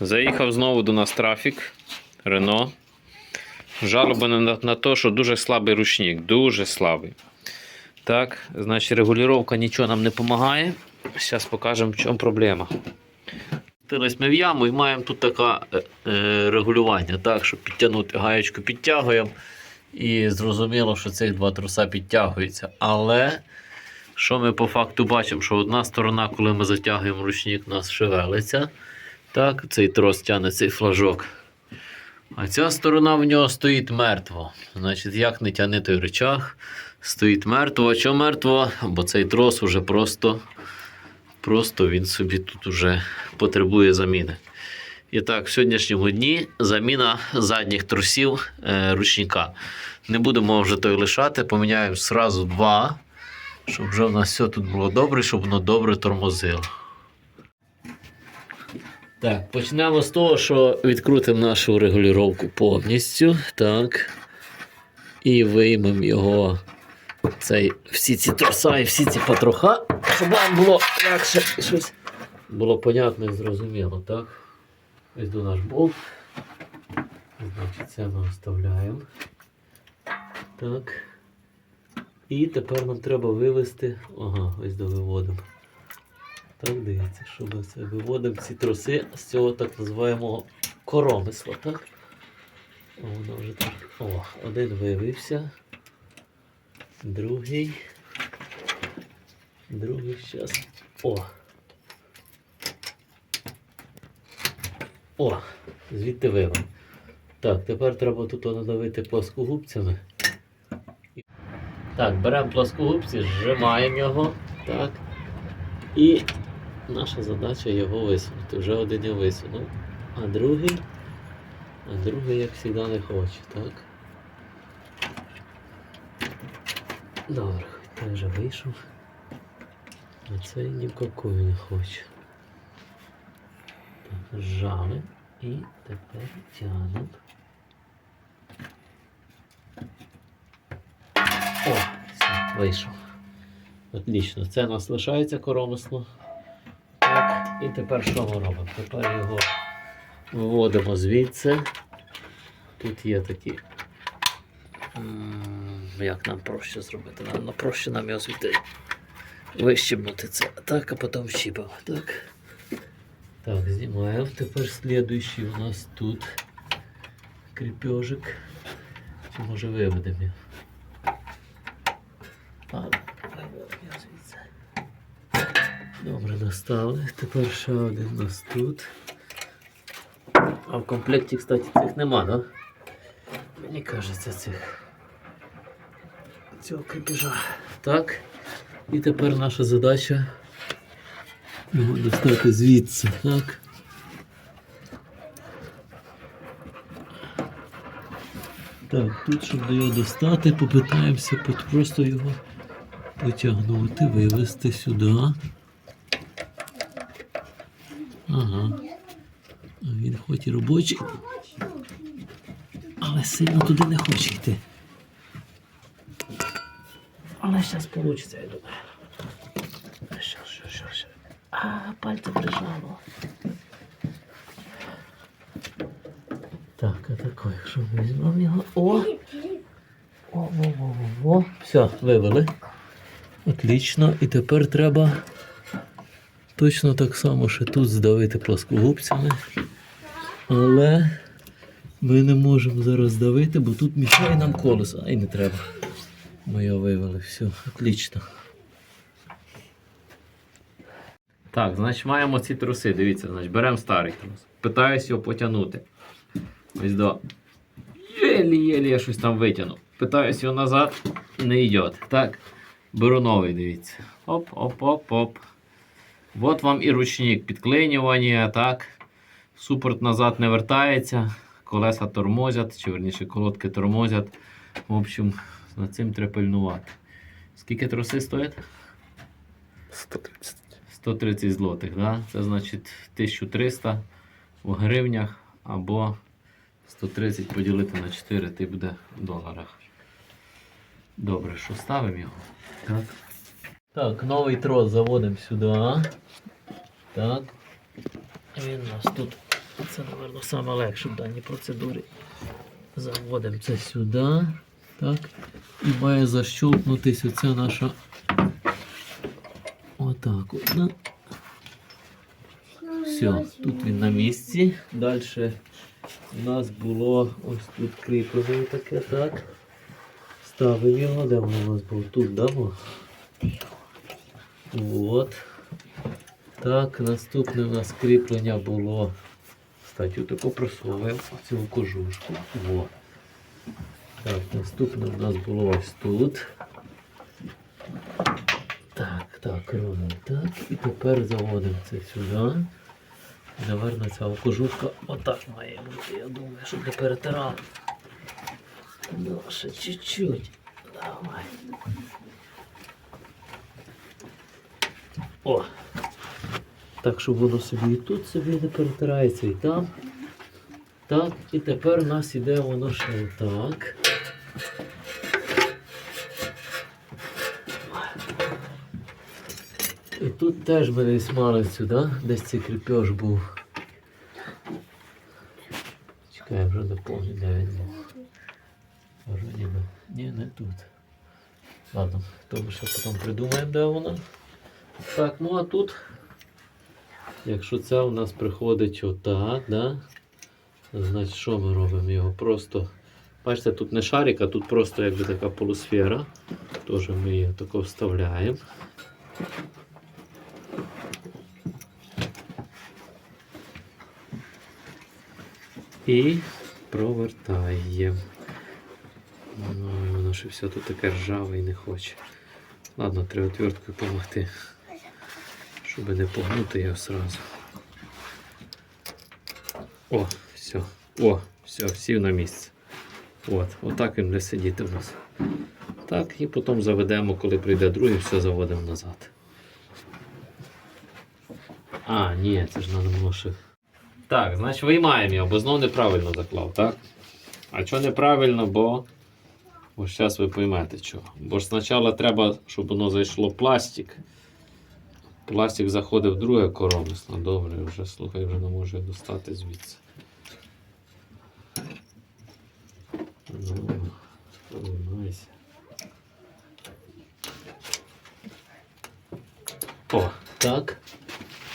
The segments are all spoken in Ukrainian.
Заїхав знову до нас трафік Рено. Жалоби на, на те, що дуже слабий ручник, дуже слабий. Так, значить, регулювання нічого нам не допомагає. Зараз покажемо, в чому проблема. Тились ми в яму і маємо тут таке е, регулювання, так, щоб підтягнути гаєчку підтягуємо. І зрозуміло, що цих два труса підтягуються. Але що ми по факту бачимо, що одна сторона, коли ми затягуємо ручник, у нас шевелиться. Так, цей трос тягне цей флажок. А ця сторона в нього стоїть мертво. Значить, як не тягне той речах, стоїть мертво. А чого мертво? Бо цей трос уже просто, просто він собі тут уже потребує заміни. І так, в сьогоднішньому дні заміна задніх трусів е, ручника. Не будемо вже той лишати, поміняємо зразу два, щоб вже в нас все тут було добре, щоб воно добре тормозило. Так, почнемо з того, що відкрутимо нашу регулювання повністю. Так. І виймемо його. Цей, всі ці троса і всі ці патроха, щоб вам було легше щось було понятно і зрозуміло, так? Ось до наш болт. Значить, це ми оставляємо. Так. І тепер нам треба вивести. Ага, ось довиводимо. Так, дивіться, що ми це виводимо ці троси з цього так називаємого коромисла, так? Воно вже так. О, один вивився. Другий. Другий зараз. О. О, звідти вивели. Так, тепер треба тут надавити плоскогубцями. Так, беремо плоскогубці, зжимаємо його. Так. І наша задача його висунути. Вже один я висунув, а другий, а другий, як завжди, не хоче, так? Добре, хоч той вже вийшов. А цей ні какую не хоче. Так, зжали і тепер тягнемо. О, все, вийшов. Отлично, це у нас лишається коромисло. І тепер що ми робимо? Тепер його виводимо звідси. Тут є такі. Як нам проще зробити? Нам ну, проще нам його звідти вищипнути це. Так, а потім щіпимо. Так. Так, знімаємо. Тепер слідуючий у нас тут кріпежик. Чи може виведемо? Ладно, виведемо його звідси. Добре, достали. Тепер ще один у нас тут. А в комплекті, кстати, цих нема, да? Мені кажеться, цих. Цього крепежа. Так. І тепер наша задача його достати звідси, так? Так, тут, щоб до його достати, попитаємося просто його потягнути, вивести сюди. Ага. Він хоч і робочий, але сильно туди не хоче йти. Але зараз вийде, я думаю. Що, що, що, що. А, пальце прижало. Так, а тако, якщо візьмемо його. О! О, о, о, о, о. Все, вивели. Отлично. І тепер треба точно так само, що тут здавити плоскогубцями. Але ми не можемо зараз здавити, бо тут мішає нам колесо. Ай не треба. Ми його вивели. Все, отлично. Так, значить маємо ці труси. Дивіться, значить, беремо старий трус. Питаюсь його потягнути. Ось до. Єлі-єлі я щось там витягнув. Питаюсь його назад, не йде. Так. Беру новий, дивіться. Оп-оп-оп-оп. От вам і ручник підклинювання, так. Супорт назад не вертається. Колеса тормозять, чи верніше колодки тормозять. В общем, над цим треба пильнувати. Скільки троси стоять? 130. 130 злотих, да? це значить 1300 в гривнях або 130 поділити на 4, ти буде в доларах. Добре, що ставимо його? Так. Так, новий трос заводимо сюди. Так. Він у нас тут Це, мабуть, саме легше в даній процедурі. Заводимо це сюди. Так. І має защолкнутись оця наша. Отак. От. Все, тут він на місці. Далі у нас було ось тут кріплення таке, так. Ставив його, де воно у нас було? Тут, да? От. Так, наступне у нас кріплення було. Кстати, таку просовуємо цю кожушку. Во. Так, наступне у нас було ось тут. Так, так, робимо так. І тепер заводимо це сюди. Наверно, ця кожушка отак має бути, я думаю, щоб не перетирали. Ще чуть-чуть. Давай. О! Так, щоб воно собі і тут собі не перетирається, і там. Так, і тепер у нас іде воно ще отак. І тут теж ми десь мали сюди, десь цей кріпеж був. Чекай, вже пам'ятаю, де він був. Може ніби. Ні, не тут. Ладно, то ми ще потім придумаємо, де воно. Так, ну а тут, якщо це у нас приходить отак, да? значить що ми робимо? Його просто. Бачите, тут не шарик, а тут просто якби така полусфера. Теж ми її тако вставляємо. І провертаємо. Ну, воно ще все тут таке ржаве і не хоче. Ладно, треба отверткою допомогти, щоб не погнути його сразу. О, все. О, все, сів на місце. От, отак він буде сидіти у нас. Так, і потім заведемо, коли прийде другий, все заводимо назад. А, ні, це ж треба було ще. Так, значить виймаємо його, бо знову неправильно заклав, так? А чого неправильно, бо. Бо зараз ви поймете чого. Бо ж спочатку треба, щоб воно зайшло пластик. Пластик заходив друге коромисло. Добре, вже слухай, вже не можу достати звідси. Ну. О, так.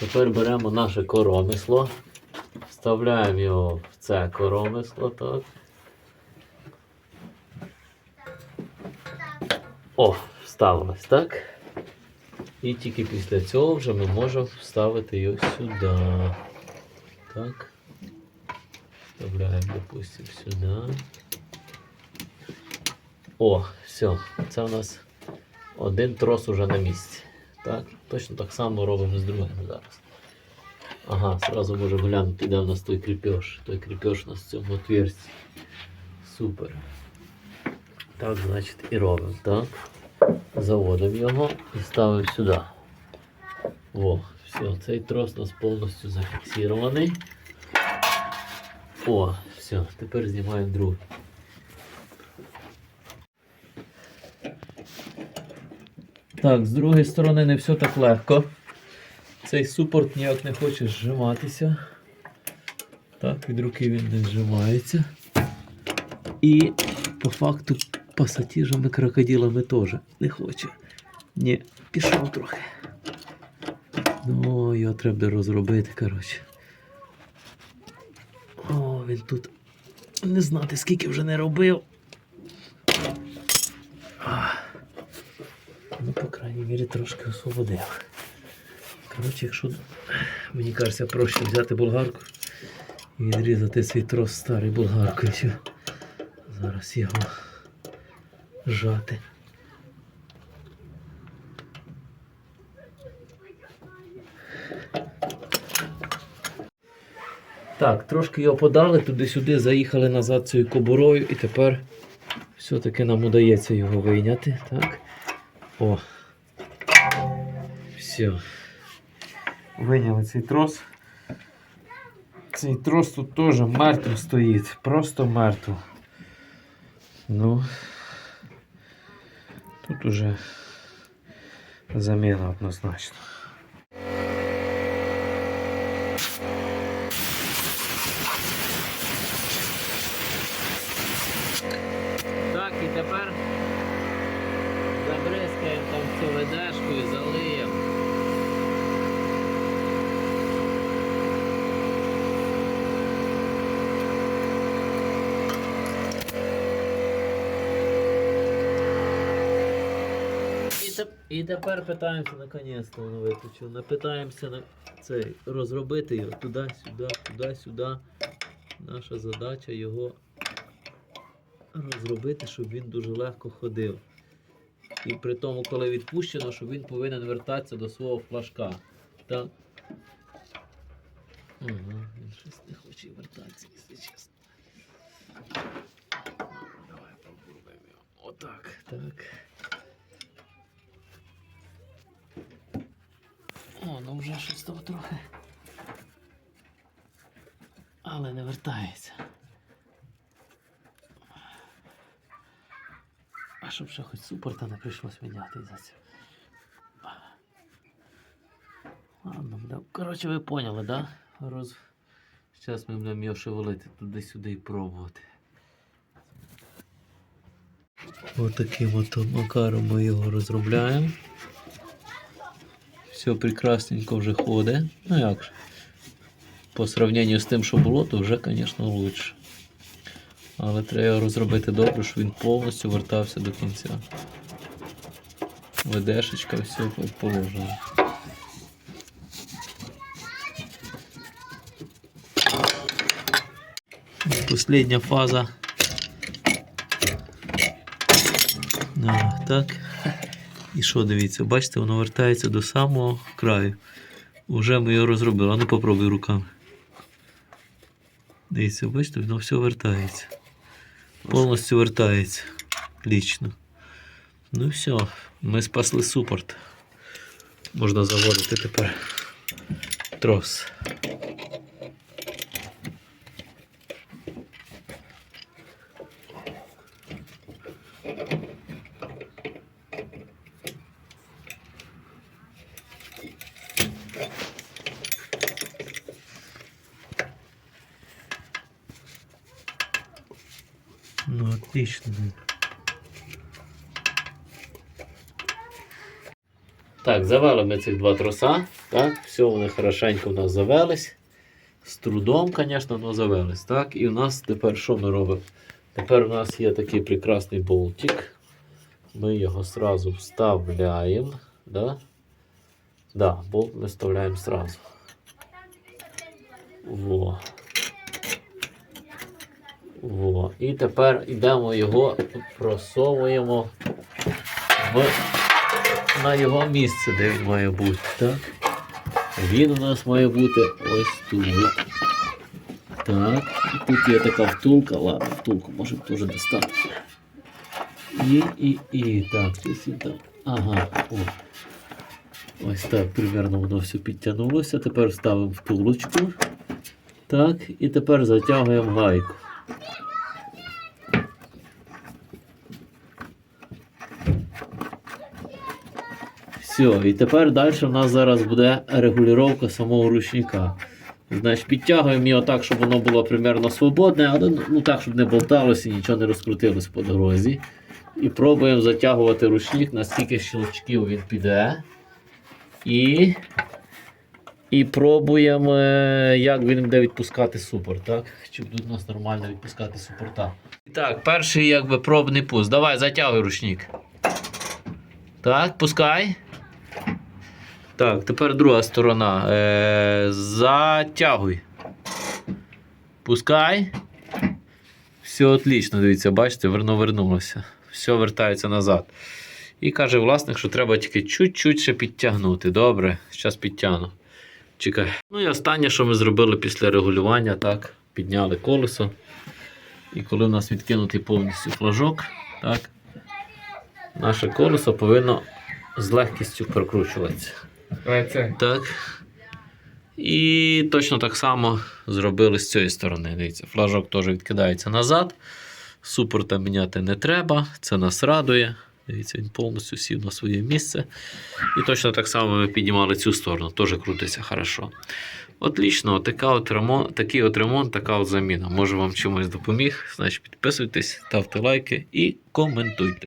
Тепер беремо наше коромисло. Вставляємо його в це коромисло, так. О, вставилось, так? І тільки після цього вже ми можемо вставити його сюди. Так. Вставляємо, допустимо, сюди. О, все. Це у нас один трос уже на місці. Так? Точно так само робимо з другим зараз. Ага, сразу можемо глянути, де у нас той кріпеж. Той кріпеж у нас в цьому отверсті. Супер. Так, значить, і робимо, так? Заводимо його і ставимо сюди. О, все, цей трос у нас повністю зафіксований. О, все, тепер знімаємо другий. Так, з другої сторони не все так легко. Цей супорт ніяк не хоче зжиматися. Так, від руки він не зжимається. І по факту пасатіжами крокодилами теж не хоче. Ні, пішов трохи. Ну, його треба розробити, коротше. О, він тут не знати, скільки вже не робив. А. Ну, по крайній мірі, трошки освободив. Коротше, якщо мені кажеться, проще взяти болгарку і відрізати свій трос старий болгаркою. Зараз його жати. Так, трошки його подали, туди-сюди заїхали назад цією кобурою і тепер все-таки нам удається його вийняти. Так. О. Все. Виняли цей трос. Цей трос тут теж мертво стоїть. Просто мертво. Ну. Тут уже замена однозначно. Так, і тепер забризкаємо там всю ведешку і залиємо. І, тепер питаємося наконець-то воно виключило. Не питаємося на цей розробити його туди-сюди, туди-сюди. Наша задача його розробити, щоб він дуже легко ходив. І при тому, коли відпущено, що він повинен вертатися до свого флажка. Так? Ага, він щось не хоче вертатися, якщо чесно. Давай попробуємо його. Отак. Так. О, ну вже щось того трохи. Але не вертається. А щоб ще хоч супорта не прийшлось міняти за це. Ладно. Коротше, ви поняли, да? Роз... Зараз ми будемо його шевелити туди-сюди і пробувати. Отаким от макаром ми його розробляємо. Все прекрасненько вже ходить. Ну як же. По сравненню з тим, що було, то вже, звісно, лучше. Але треба розробити добре, щоб він повністю вертався до кінця. Ведешечка, все положено. Последня фаза. Да, так. І що, дивіться, бачите, воно вертається до самого краю. Уже ми його розробили. А ну попробуй руками. Дивіться, бачите, воно все вертається. Повністю вертається. Лічно. Ну і все, ми спасли супорт. Можна заводити тепер трос. Ну. Так, завели ми цих два троса. Так, все, вони хорошенько в нас завелись. З трудом, звісно, але завелись. Так, і у нас тепер що ми робимо? Тепер у нас є такий прекрасний болтик. Ми його сразу вставляємо. Да? Да, болт ми вставляємо сразу. Во. Во. І тепер йдемо його, просовуємо в, на його місце, де він має бути. Так? Він у нас має бути ось тут. Так. Тут є така втулка. Ладно, втулку можемо теж достати. І, і, і. Так, тут і так. Ага. О. Ось так, примерно воно все підтягнулося. Тепер вставимо втулочку. Так, і тепер затягуємо гайку. Все, і тепер далі у нас зараз буде регулювання самого ручника. Значить, підтягуємо його так, щоб воно було примерно свободне, але ну, так, щоб не болталося і нічого не розкрутилось по дорозі. І пробуємо затягувати ручник, наскільки щелчків він піде. І, і пробуємо, як він буде відпускати супорт. Так? Чи буде у нас нормально відпускати супорта. Так, перший якби пробний пуск. Давай, затягуй ручник. Так, пускай. Так, тепер друга сторона. Е, затягуй. Пускай. Все отлично, дивіться, бачите, воно вернулося. Все вертається назад. І каже власник, що треба тільки чуть-чуть ще підтягнути. Добре, зараз підтягну. Чекай. Ну і останнє, що ми зробили після регулювання, так, підняли колесо. І коли у нас відкинутий повністю флажок, так, наше колесо повинно з легкістю прокручуватися. Так. І точно так само зробили з цієї сторони. Дивіться, флажок теж відкидається назад. Супорта міняти не треба. Це нас радує. Дивіться, він повністю сів на своє місце. І точно так само ми піднімали цю сторону, теж крутиться хорошо. Отлично, така от ремонт, такий от ремонт, така от заміна. Може вам чимось допоміг. Значить, підписуйтесь, ставте лайки і коментуйте.